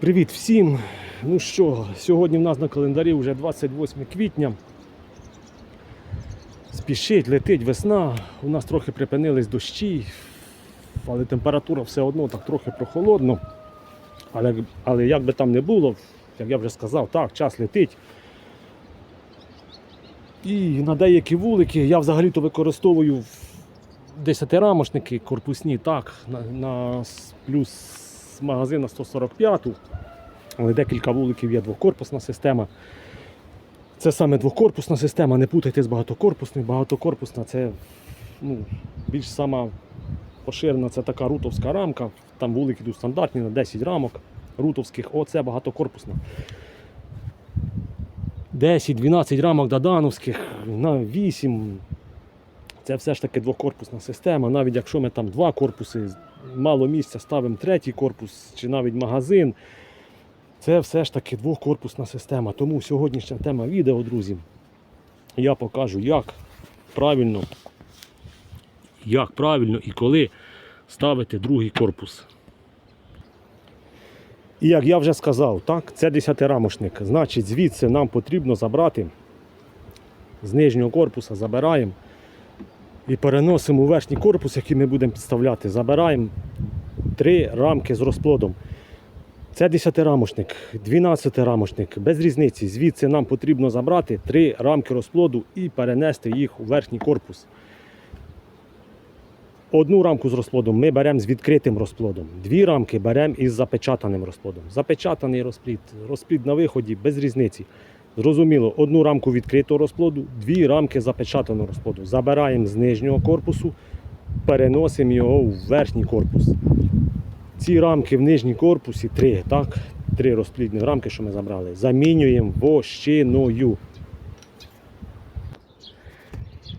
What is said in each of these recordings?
Привіт всім! Ну що, сьогодні в нас на календарі вже 28 квітня. Спішить, летить весна. У нас трохи припинились дощі, але температура все одно так трохи прохолодно. Але, але як би там не було, як я вже сказав, так, час летить. І на деякі вулики я взагалі-то використовую 10-рамошники корпусні, так, на, на плюс з магазина 145 але декілька вуликів є двокорпусна система. Це саме двокорпусна система, не путайте з багатокорпусною. Багатокорпусна це ну, більш сама поширена, це така рутовська рамка. Там вулики йдуть стандартні на 10 рамок рутовських. Оце багатокорпусна. 10-12 рамок дадановських на 8. Це все ж таки двокорпусна система. Навіть якщо ми там два корпуси, мало місця, ставимо третій корпус чи навіть магазин. Це все ж таки двокорпусна система. Тому сьогоднішня тема відео, друзі, я покажу, як правильно, як правильно і коли ставити другий корпус. І як я вже сказав, так, це 10-рамошник. Значить, звідси нам потрібно забрати з нижнього корпуса, забираємо і переносимо у верхній корпус, який ми будемо підставляти. Забираємо три рамки з розплодом. Це 10-рамошник, 12-рамошник, без різниці. Звідси нам потрібно забрати три рамки розплоду і перенести їх у верхній корпус. Одну рамку з розплодом ми беремо з відкритим розплодом. Дві рамки беремо із запечатаним розплодом. Запечатаний розплід, розплід на виході без різниці. Зрозуміло, одну рамку відкритого розплоду, дві рамки запечатаного розплоду. Забираємо з нижнього корпусу, переносимо його у верхній корпус. Ці рамки в нижній корпусі три, так? Три розплідні рамки, що ми забрали, замінюємо вощиною.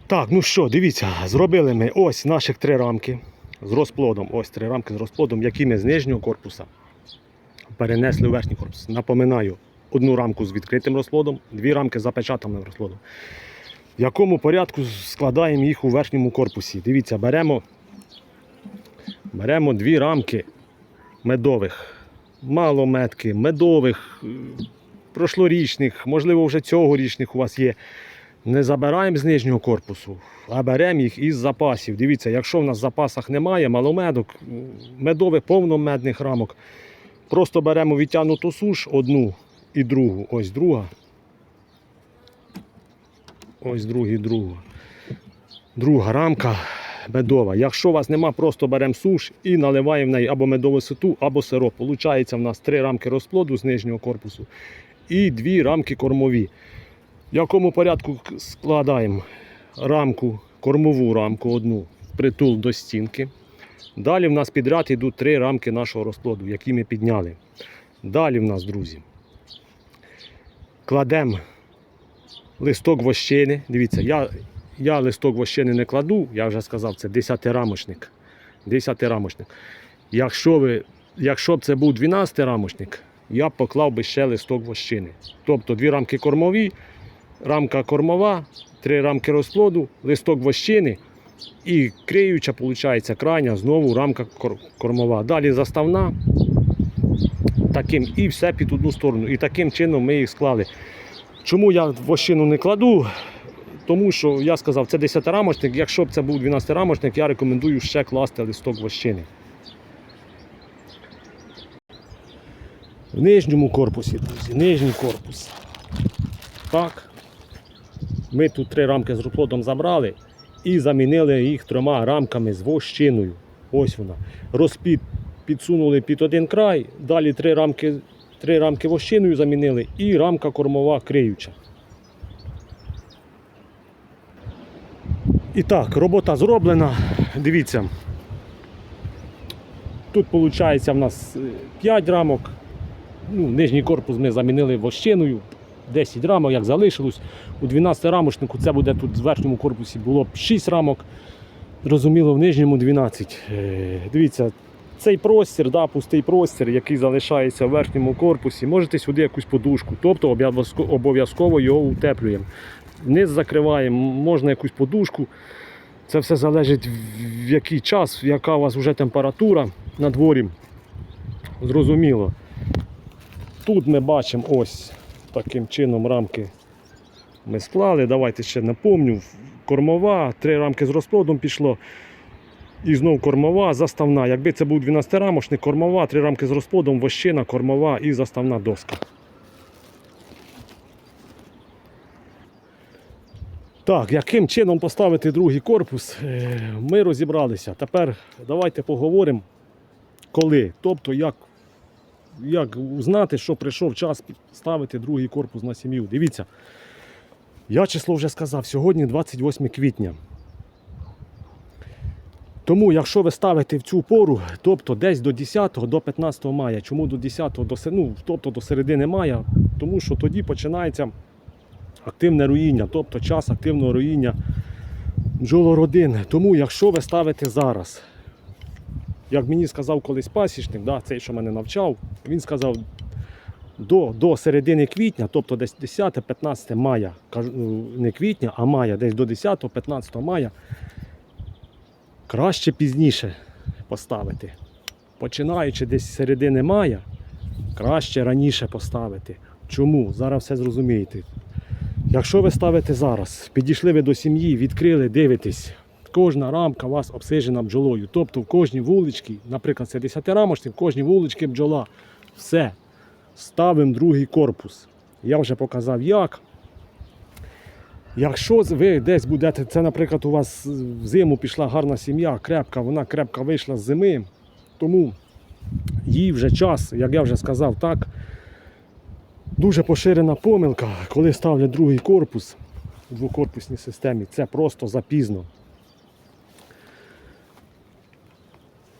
Так, ну що, дивіться, зробили ми ось наших три рамки з розплодом. Ось три рамки з розплодом, які ми з нижнього корпуса перенесли у верхній корпус. Напоминаю, одну рамку з відкритим розплодом, дві рамки з запечатаним розплодом. В якому порядку складаємо їх у верхньому корпусі? Дивіться, беремо, беремо дві рамки медових, малометки, медових, прошлорічних, можливо, вже цьогорічних у вас є. Не забираємо з нижнього корпусу, а беремо їх із запасів. Дивіться, якщо в нас в запасах немає маломедок, медових повномедних рамок, просто беремо відтягнуту суш одну і другу. Ось друга. Ось другі, друга. Друга рамка медова. Якщо у вас нема, просто беремо суш і наливаємо в неї або медову ситу, або сироп. Получається в нас три рамки розплоду з нижнього корпусу і дві рамки кормові. В якому порядку складаємо рамку, кормову рамку одну притул до стінки. Далі в нас підряд йдуть три рамки нашого розплоду, які ми підняли. Далі в нас, друзі, кладемо листок вощини. Дивіться, я, я листок вощини не кладу, я вже сказав, це 10-рамочник. 10-рамочник. Якщо, ви, якщо б це був 12-рамочник, я б поклав би ще листок вощини. Тобто дві рамки кормові, рамка кормова, три рамки розплоду, листок вощини і криюча, виходить, крайня, знову рамка кормова. Далі заставна. Таким, і все під одну сторону. І таким чином ми їх склали. Чому я вощину не кладу? Тому що я сказав, це 10-рамочник. Якщо б це був 12-рамочник, я рекомендую ще класти листок вощини. В нижньому корпусі, друзі, нижній корпус. Так. Ми тут три рамки з розплодом забрали і замінили їх трьома рамками з вощиною. Ось вона. Розпід підсунули під один край, далі три рамки, три рамки вощиною замінили і рамка кормова криюча. І так, робота зроблена. Дивіться. Тут виходить в нас 5 рамок. Ну, нижній корпус ми замінили вощиною. 10 рамок, як залишилось. У 12 рамочнику це буде тут в верхньому корпусі було б 6 рамок. Зрозуміло, в нижньому 12. Е, Дивіться, цей простір, да, пустий простір, який залишається в верхньому корпусі, можете сюди якусь подушку, тобто обов'язково його утеплюємо. Низ закриваємо, можна якусь подушку. Це все залежить в який час, яка у вас вже температура на дворі. Зрозуміло. Тут ми бачимо ось таким чином рамки ми склали. Давайте ще напомню. Кормова, три рамки з розплодом пішло. І знов кормова, заставна. Якби це був 12-рамошник, кормова, три рамки з розплодом, вощина, кормова і заставна доска. Так, яким чином поставити другий корпус, е, ми розібралися. Тепер давайте поговоримо, коли. Тобто, як, як знати, що прийшов час ставити другий корпус на сім'ю. Дивіться, я число вже сказав, сьогодні 28 квітня. Тому, якщо ви ставите в цю пору, тобто десь до 10 до 15 мая, чому до 10 до, ну, тобто до середини мая, тому що тоді починається активне руїння, тобто час активного руїння бджолородин. Тому, якщо ви ставите зараз, як мені сказав колись пасічник, да, цей, що мене навчав, він сказав до, до середини квітня, тобто десь 10-15 мая, ну, не квітня, а мая, десь до 10-15 мая, краще пізніше поставити. Починаючи десь з середини мая, краще раніше поставити. Чому? Зараз все зрозумієте. Якщо ви ставите зараз, підійшли ви до сім'ї, відкрили, дивитесь, кожна рамка у вас обсижена бджолою. Тобто в кожній вуличці, наприклад, це 10 рамочник, в кожній вуличці бджола. Все. Ставимо другий корпус. Я вже показав як. Якщо ви десь будете, це, наприклад, у вас в зиму пішла гарна сім'я, крепка, вона крепко вийшла з зими, тому їй вже час, як я вже сказав, так. Дуже поширена помилка, коли ставлять другий корпус у двокорпусній системі, це просто запізно.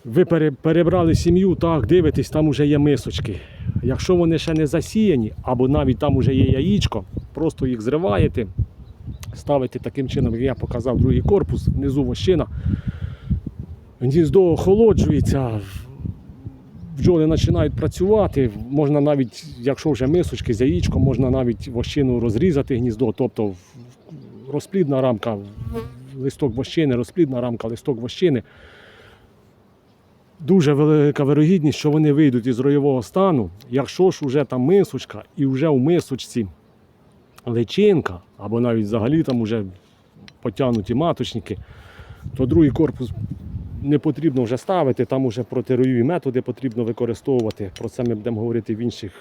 Ви перебрали сім'ю, так, дивитесь, там вже є мисочки. Якщо вони ще не засіяні, або навіть там вже є яєчко, просто їх зриваєте, ставите таким чином, як я показав другий корпус, внизу вощина. Гніздо охолоджується, бджоли починають працювати. Можна навіть, якщо вже мисочки з яєчком, можна навіть вощину розрізати гніздо, тобто розплідна рамка, листок вощини, розплідна рамка, листок вощини. Дуже велика вирогідність, що вони вийдуть із роєвого стану. Якщо ж вже там мисочка і вже у мисочці личинка, або навіть взагалі там вже потягнуті маточники, то другий корпус не потрібно вже ставити, там вже протироєві методи потрібно використовувати. Про це ми будемо говорити в інших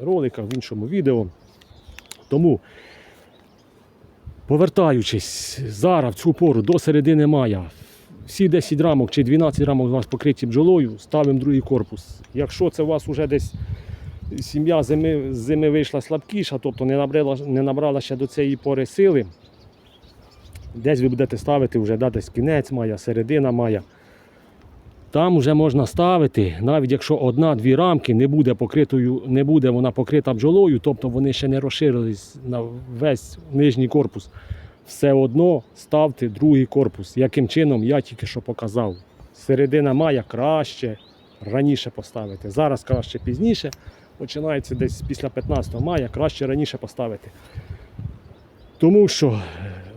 роликах, в іншому відео. Тому, повертаючись зараз в цю пору до середини мая, всі 10 рамок чи 12 рамок у вас покриті бджолою, ставимо другий корпус. Якщо це у вас вже десь сім'я зими, зими вийшла слабкіша, тобто не набрала, не набрала ще до цієї пори сили, десь ви будете ставити вже да, десь кінець мая, середина мая. Там вже можна ставити, навіть якщо одна-дві рамки не буде покритою, не буде вона покрита бджолою, тобто вони ще не розширились на весь нижній корпус. Все одно ставте другий корпус. Яким чином я тільки що показав. Середина мая краще раніше поставити. Зараз краще пізніше. Починається десь після 15 мая, краще раніше поставити. Тому що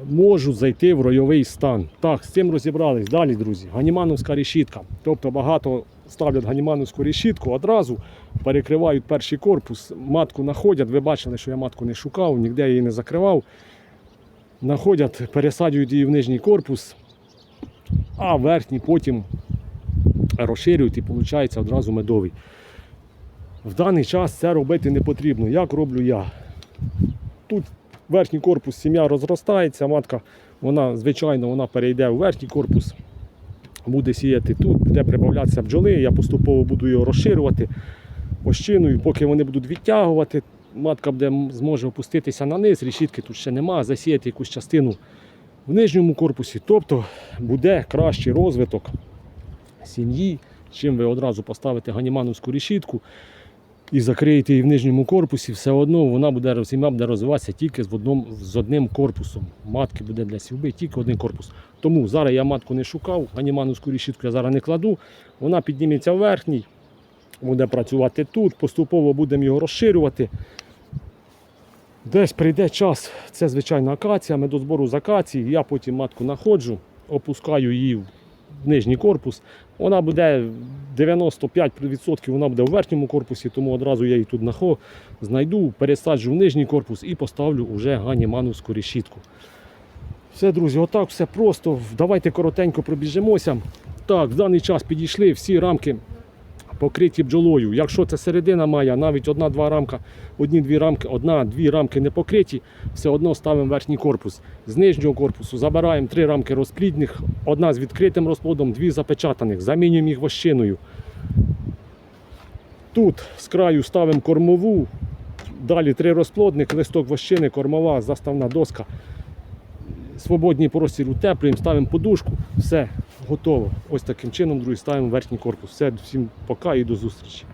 можуть зайти в ройовий стан. Так, з цим розібрались. Далі, друзі, ганімановська решітка. Тобто багато ставлять ганімановську решітку, одразу перекривають перший корпус, матку знаходять. Ви бачили, що я матку не шукав, ніде її не закривав. Находять, пересаджують її в нижній корпус, а верхній потім розширюють і виходить одразу медовий. В даний час це робити не потрібно. Як роблю я? Тут верхній корпус сім'я розростається, матка, вона, звичайно, вона перейде у верхній корпус, буде сіяти тут, буде прибавлятися бджоли, я поступово буду його розширювати ощиною, поки вони будуть відтягувати, матка буде, зможе опуститися на низ, рішітки тут ще нема, засіяти якусь частину в нижньому корпусі. Тобто буде кращий розвиток сім'ї, чим ви одразу поставите ганімановську решітку і закриєте її в нижньому корпусі, все одно вона буде сім'я буде розвиватися тільки з, одним, з одним корпусом. Матки буде для сівби тільки один корпус. Тому зараз я матку не шукав, ганімановську решітку я зараз не кладу. Вона підніметься в верхній, буде працювати тут, поступово будемо його розширювати. Десь прийде час, це звичайна акація, медозбору з акації, я потім матку знаходжу, опускаю її в нижній корпус, Вона буде 95% вона буде в верхньому корпусі, тому одразу я її тут нахо знайду, пересаджу в нижній корпус і поставлю вже ганімановську решітку. Все, друзі, отак все просто. Давайте коротенько пробіжимося. Так, в даний час підійшли всі рамки покриті бджолою. Якщо це середина має, навіть одна-два рамка, одні-дві рамки, одна-дві рамки не покриті, все одно ставимо верхній корпус. З нижнього корпусу забираємо три рамки розплідних, одна з відкритим розплодом, дві запечатаних, замінюємо їх вощиною. Тут з краю ставимо кормову, далі три розплодних, листок вощини, кормова, заставна доска. Свободній простір утеплюємо, ставимо подушку, все готово. Ось таким чином, друзі, ставимо верхній корпус. Все, всім пока і до зустрічі.